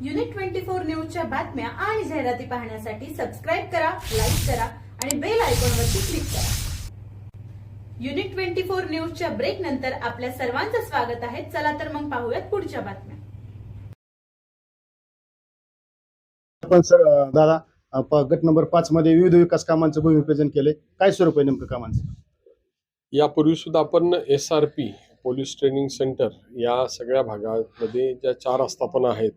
Unit twenty four न्यूजच्या बातम्या आणि जाहिराती पाहण्यासाठी सबस्क्राईब करा लाईक करा आणि बेल आयकॉनवरती क्लिक करा. युनिट ट्वेंटी फोर न्यूजच्या ब्रेक नंतर आपल्या सर्वांचं स्वागत आहे. चला तर मग पाहूयात पुढच्या बातम्या. पण सर दादा गट नंबर पाच मध्ये विविध विकास कामांचं भूमिपूजन केले काय स्वरूप आहे नेमकं कामांचं? यापूर्वी सुद्धा आपण S R P police training centre या सगळ्या भागामध्ये ज्या चार आस्थापना आहेत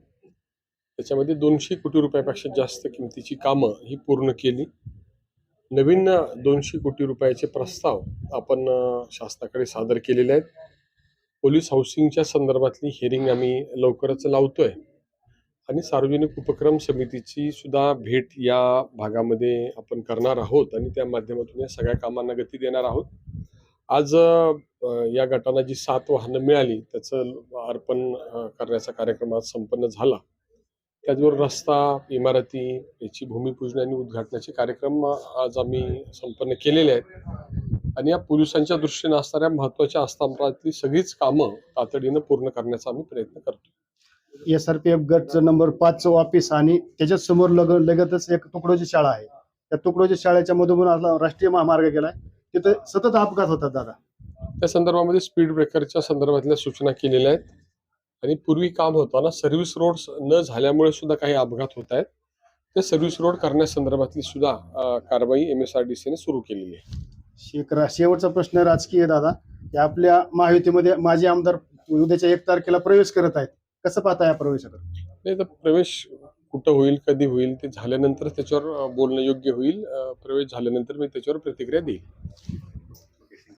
त्याच्यामध्ये दोनशे कोटी रुपयापेक्षा जास्त किमतीची कामं ही पूर्ण केली. नवीन दोनशे कोटी रुपयाचे प्रस्ताव आपण शासनाकडे सादर केलेले आहेत. पोलीस हाऊसिंगच्या संदर्भातली हिअरिंग आम्ही लवकरच लावतोय. आणि सार्वजनिक उपक्रम समितीची सुद्धा भेट या भागामध्ये आपण करणार आहोत आणि त्या माध्यमातून या सगळ्या कामांना गती देणार आहोत. आज या गटांना जी सात वाहनं मिळाली त्याचं अर्पण करण्याचा कार्यक्रम आज संपन्न झाला. त्याचबरोबर रस्ता इमारती याची भूमिपूजन आणि उद्घाटनाचे कार्यक्रम आज आम्ही संपन्न केलेले आहेत. आणि या पोलिसांच्या दृष्टीने असणाऱ्या महत्त्वाच्या आस्थापनातली सगळीच कामं तातडीनं पूर्ण करण्याचा आम्ही प्रयत्न करतो एस आर पी एफ गट नंबर पाचचं ऑफिस आणि त्याच्यासमोर लग लगतच एक तुकडोजी शाळा आहे. त्या तुकडोजी शाळेच्या मधून राष्ट्रीय महामार्ग गेलाय. तिथे सतत अपघात होतात दादा. त्या संदर्भामध्ये स्पीड ब्रेकरच्या संदर्भातल्या सूचना केलेल्या आहेत. आणि पूर्वी काम होताना सर्व्हिस रोड न झाल्यामुळे सुद्धा काही अपघात होत आहेत. ते सर्व्हिस रोड करण्यासंदर्भातली सुद्धा कारवाई एम एस आर डी सीने सुरू केलेली आहे. शेकरा शेवटचा प्रश्न राजकीय दादा. की आपल्या महायुतीमध्ये माजी आमदार उद्याच्या एक तारखेला प्रवेश करत आहेत. कसं पाहता या प्रवेशाकडे? नाही तर प्रवेश कुठं होईल कधी होईल ते झाल्यानंतर त्याच्यावर बोलणं योग्य होईल. प्रवेश झाल्यानंतर मी त्याच्यावर प्रतिक्रिया देईल.